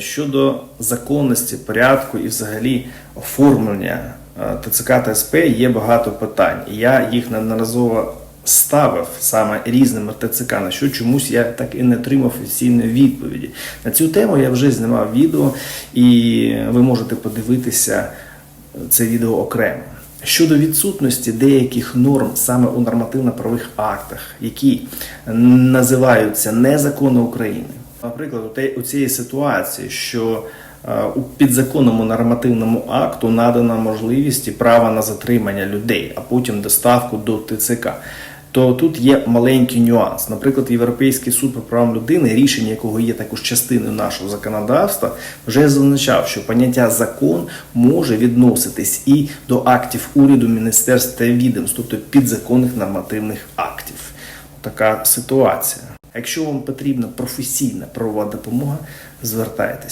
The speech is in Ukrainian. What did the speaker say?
Щодо законності, порядку і взагалі оформлення е, ТЦК та СП є багато питань. Я їх неодноразово ставив саме різним ТЦК, на що чомусь я так і не отримав офіційної відповіді. На цю тему я вже знімав відео, і ви можете подивитися це відео окремо. Щодо відсутності деяких норм саме у нормативно-правових актах, які називаються не закони України. Наприклад, у те- у цієї ситуації, що е, у підзаконному нормативному акту надана можливість і право на затримання людей, а потім доставку до ТЦК. То тут є маленький нюанс. Наприклад, Європейський суд по правам людини, рішення якого є також частиною нашого законодавства, вже зазначав, що поняття закон може відноситись і до актів уряду, міністерств та відомств, тобто підзаконних нормативних актів. Така ситуація. Якщо вам потрібна професійна правова допомога, звертайтеся.